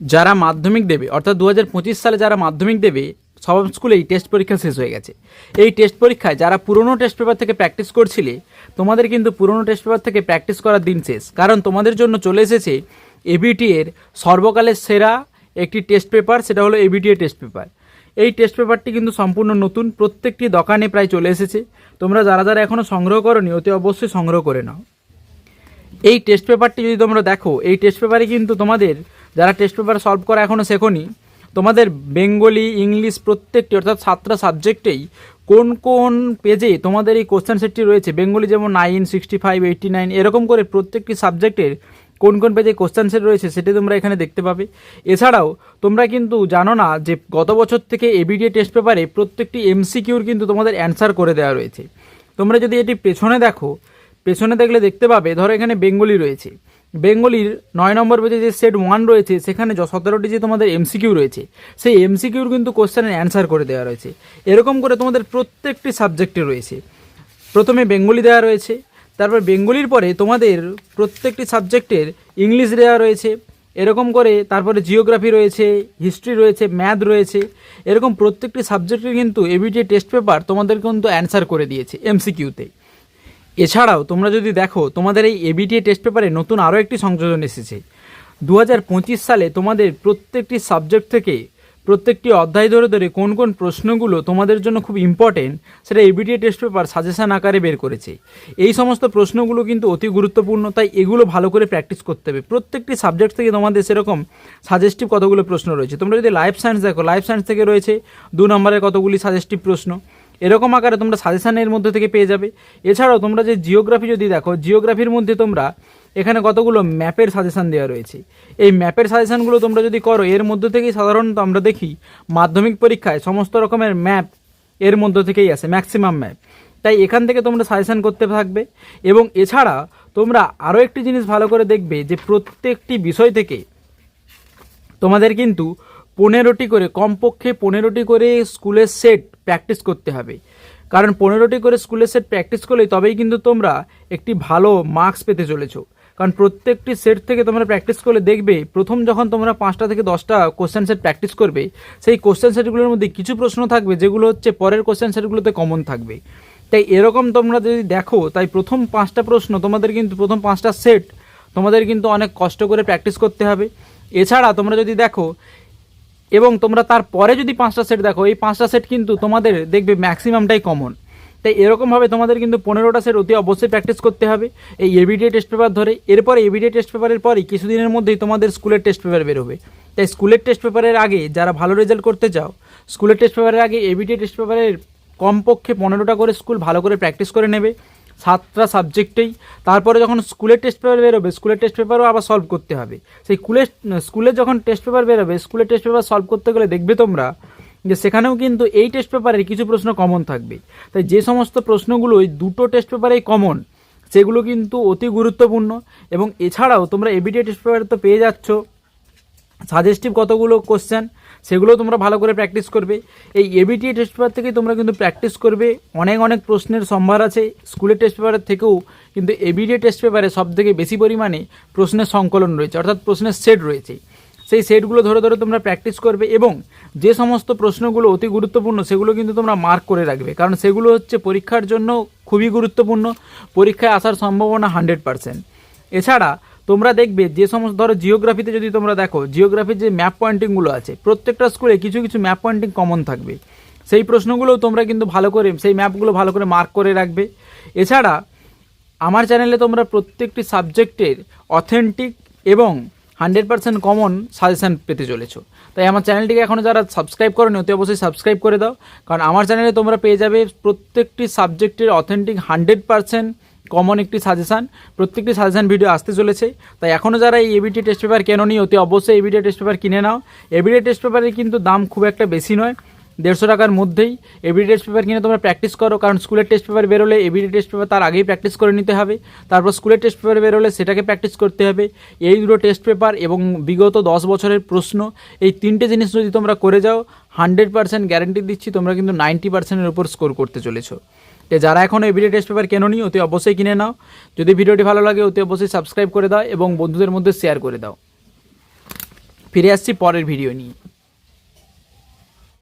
যারা মাধ্যমিক দেবে, অর্থাৎ দু হাজার পঁচিশ সালে যারা মাধ্যমিক দেবে, সব স্কুলেই টেস্ট পরীক্ষা শেষ হয়ে গেছে। এই টেস্ট পরীক্ষায় যারা পুরনো টেস্ট পেপার থেকে প্র্যাকটিস করছিলে, তোমাদের কিন্তু পুরনো টেস্ট পেপার থেকে প্র্যাকটিস করার দিন শেষ। কারণ তোমাদের জন্য চলে এসেছে এবিটি এর সর্বকালের সেরা একটি টেস্ট পেপার সেটা হলো এবিটি এর টেস্ট পেপার এই টেস্ট পেপারটি কিন্তু সম্পূর্ণ নতুন, প্রত্যেকটি দোকানে প্রায় চলে এসেছে। তোমরা যারা যারা এখনও সংগ্রহ করনি, অতি অবশ্যই সংগ্রহ করে নাও। এই টেস্ট পেপারটি যদি তোমরা দেখো, এই টেস্ট পেপারে কিন্তু তোমাদের, যারা টেস্ট পেপার সলভ করা এখনও শেখোনি, তোমাদের বেঙ্গলি, ইংলিশ প্রত্যেকটি, অর্থাৎ সাতটা সাবজেক্টেই কোন কোন পেজে তোমাদের এই কোশ্চেন সেটটি রয়েছে, বেঙ্গলি যেমন nine sixty five eighty nine এরকম করে প্রত্যেকটি সাবজেক্টের কোন কোন পেজে কোশ্চেন সেট রয়েছে সেটি তোমরা এখানে দেখতে পাবে। এছাড়াও তোমরা কিন্তু জানো না যে গত বছর থেকে এবিডিএ টেস্ট পেপারে প্রত্যেকটি এমসিকিউর কিন্তু তোমাদের অ্যান্সার করে দেওয়া রয়েছে। তোমরা যদি এটি পেছনে দেখো পেছনে দেখলে দেখতে পাবে, ধরো এখানে বেঙ্গলি রয়েছে। বেঙ্গলির নয় নম্বর পেজে যে সেট ওয়ান রয়েছে, সেখানে সতেরোটি যে তোমাদের এমসিকিউ রয়েছে, সেই এমসিকিউর কিন্তু কোশ্চেনের অ্যান্সার করে দেওয়া রয়েছে। এরকম করে তোমাদের প্রত্যেকটি সাবজেক্টে রয়েছে। প্রথমে বেঙ্গলি দেওয়া রয়েছে, তারপর বেঙ্গলির পরে তোমাদের প্রত্যেকটি সাবজেক্টের ইংলিশ দেওয়া রয়েছে, এরকম করে তারপরে জিওগ্রাফি রয়েছে হিস্ট্রি রয়েছে ম্যাথ রয়েছে, এরকম প্রত্যেকটি সাবজেক্টের কিন্তু এবিটি টেস্ট পেপার তোমাদের কিন্তু অ্যান্সার করে দিয়েছে এমসিকিউতে এছাড়াও তোমরা যদি দেখো, তোমাদের এই এবিটিএ টেস্ট পেপারে নতুন আরও একটি সংযোজন এসেছে। দু হাজার পঁচিশ সালে তোমাদের প্রত্যেকটি সাবজেক্ট থেকে প্রত্যেকটি অধ্যায় ধরে ধরে কোন কোন প্রশ্নগুলো তোমাদের জন্য খুব ইম্পর্টেন্ট সেটা এবিটিএ টেস্ট পেপার সাজেশন আকারে বের করেছে। এই সমস্ত প্রশ্নগুলো কিন্তু অতি গুরুত্বপূর্ণ, তাই এগুলো ভালো করে প্র্যাকটিস করতে হবে। প্রত্যেকটি সাবজেক্ট থেকে তোমাদের সেরকম সাজেস্টিভ কতগুলো প্রশ্ন রয়েছে? তোমরা যদি লাইফ সায়েন্স দেখো লাইফ সায়েন্স থেকে রয়েছে দু নম্বরের কতগুলি সাজেস্টিভ প্রশ্ন। এরকম আকারে তোমরা সাজেশানের মধ্যে থেকে পেয়ে যাবে। এছাড়াও তোমরা যে জিওগ্রাফি যদি দেখো জিওগ্রাফির মধ্যে তোমরা এখানে কতগুলো ম্যাপের সাজেশান দেওয়া রয়েছে। এই ম্যাপের সাজেশানগুলো তোমরা যদি করো, এর মধ্যে থেকেই সাধারণত আমরা দেখি মাধ্যমিক পরীক্ষায় সমস্ত রকমের ম্যাপ এর মধ্যে থেকেই আসে ম্যাক্সিমাম ম্যাপ তাই এখান থেকে তোমরা সাজেশান করতে থাকবে এবং এছাড়া তোমরা আরও একটি জিনিস ভালো করে দেখবে যে প্রত্যেকটি বিষয় থেকে তোমাদের কিন্তু পনেরোটি করে, কমপক্ষে পনেরোটি করে স্কুলের সেট প্র্যাকটিস করতে হবে। কারণ পনেরোটি করে স্কুলের সেট প্র্যাকটিস করলেই তবেই কিন্তু তোমরা একটি ভালো মার্কস পেতে চলেছো। কারণ প্রত্যেকটি সেট থেকে তোমরা প্র্যাকটিস করলে দেখবে, প্রথম যখন তোমরা পাঁচটা থেকে দশটা কোশ্চেন সেট প্র্যাকটিস করবে, সেই কোশ্চেন সেটগুলোর মধ্যে কিছু প্রশ্ন থাকবে যেগুলো হচ্ছে পরের কোশ্চেন সেটগুলোতে কমন থাকবে। তাই এরকম তোমরা যদি দেখো, তাই প্রথম পাঁচটা প্রশ্ন তোমাদের কিন্তু, প্রথম পাঁচটা সেট তোমাদের কিন্তু অনেক কষ্ট করে প্র্যাকটিস করতে হবে। এছাড়া তোমরা যদি দেখো এবং তোমরা তারপরে যদি পাঁচটা সেট দেখো, এই পাঁচটা সেট কিন্তু তোমাদের দেখবে ম্যাক্সিমামটাই কমন তাই এরকমভাবে তোমাদের কিন্তু পনেরোটা সেট অতি অবশ্যই প্র্যাকটিস করতে হবে। এই এবিডিএ টেস্ট পেপার ধরে, এরপরে এবিডিএ টেস্ট পেপারের পরেই কিছুদিনের মধ্যেই তোমাদের স্কুলের টেস্ট পেপার বেরোবে। তাই স্কুলের টেস্ট পেপারের আগে যারা ভালো রেজাল্ট করতে চাও, স্কুলের টেস্ট পেপারের আগে এবিডিএ টেস্ট পেপারের কমপক্ষে পনেরোটা করে স্কুল ভালো করে প্র্যাকটিস করে নেবে। সাতটা সাবজেক্টেই তারপরে যখন স্কুলের টেস্ট পেপার বেরোবে স্কুলের টেস্ট পেপারও আবার সলভ করতে হবে। সেই স্কুলের স্কুলে যখন টেস্ট পেপার বেরোবে স্কুলের টেস্ট পেপার সলভ করতে গেলে দেখবে তোমরা যে সেখানেও কিন্তু এই টেস্ট পেপারের কিছু প্রশ্ন কমন থাকবে। তাই যে সমস্ত প্রশ্নগুলো ওই দুটো টেস্ট পেপারেই কমন সেগুলো কিন্তু অতি গুরুত্বপূর্ণ এবং এছাড়াও তোমরা এবিডিএ টেস্ট পেপারে তো পেয়ে যাচ্ছ। সাজেস্টিভ কতগুলো কোশ্চেন সেগুলো তোমরা ভালো করে প্র্যাকটিস করবে। এই এবিটিএ টেস্ট পেপার থেকেই তোমরা কিন্তু প্র্যাকটিস করবে। অনেক অনেক প্রশ্নের সম্ভার আছে। স্কুলের টেস্ট পেপারের থেকেও কিন্তু এবিডিএ টেস্ট পেপারে সব থেকে বেশি পরিমাণে প্রশ্নের সংকলন রয়েছে, অর্থাৎ প্রশ্নের সেট রয়েছে। সেই সেটগুলো ধরে ধরে তোমরা প্র্যাকটিস করবে এবং যে সমস্ত প্রশ্নগুলো অতি গুরুত্বপূর্ণ, সেগুলো কিন্তু তোমরা মার্ক করে রাখবে। কারণ সেগুলো হচ্ছে পরীক্ষার জন্য খুবই গুরুত্বপূর্ণ, পরীক্ষায় আসার সম্ভাবনা হান্ড্রেড পার্সেন্ট এছাড়া তোমরা দেখবে যে সমস্ত, ধরো জিওগ্রাফিতে যদি তোমরা দেখো জিওগ্রাফির যে ম্যাপ পয়েন্টিংগুলো আছে, প্রত্যেকটা স্কুলে কিছু কিছু ম্যাপ পয়েন্টিং কমন থাকবে। সেই প্রশ্নগুলোও তোমরা কিন্তু ভালো করে, সেই ম্যাপগুলো ভালো করে মার্ক করে রাখবে। এছাড়া, আমার চ্যানেলে তোমরা প্রত্যেকটি সাবজেক্টের অথেন্টিক এবং হান্ড্রেড পার্সেন্ট কমন সাজেশান পেতে চলেছো। তাই আমার চ্যানেলটিকে এখনও যারা সাবস্ক্রাইব করো অতি অবশ্যই সাবস্ক্রাইব করে দাও। কারণ আমার চ্যানেলে তোমরা পেয়ে যাবে প্রত্যেকটি সাবজেক্টের অথেন্টিক হান্ড্রেড পার্সেন্ট কমন একটি সাজেশান, প্রত্যেকটি সাজেশান ভিডিও আসতে চলেছে। তাই এখনও যারা এই এবিটি টেস্ট পেপার কেননি, অতি অবশ্যই এবিটি টেস্ট পেপার কিনে নাও। এবিটি টেস্ট পেপারের কিন্তু দাম খুব একটা বেশি নয়, দেড়শো টাকার মধ্যেই। এবিডি টেস্ট পেপার কিনে তোমরা প্র্যাকটিস করো, কারণ স্কুলের টেস্ট পেপার বেরোলে এবিডি টেস্ট পেপার তার আগেই প্র্যাকটিস করে নিতে হবে। তারপর স্কুলের টেস্ট পেপার বেরোলে সেটাকে প্র্যাকটিস করতে হবে। এই দুটো টেস্ট পেপার এবং বিগত দশ বছরের প্রশ্ন, এই তিনটে জিনিস যদি তোমরা করে যাও হান্ড্রেড পার্সেন্ট গ্যারেন্টি দিচ্ছি তোমরা কিন্তু নাইনটি পার্সেন্টের উপর স্কোর করতে চলেছো। তো যারা এখন এই ভিডিও টেস্ট পেপার কেননি, অতি অবশ্যই কিনে নাও। যদি ভিডিওটি ভালো লাগে, অতি অবশ্যই সাবস্ক্রাইব করে দাও এবং বন্ধুদের মধ্যে শেয়ার করে দাও। ফিরে আসছি পরের ভিডিও নিয়ে।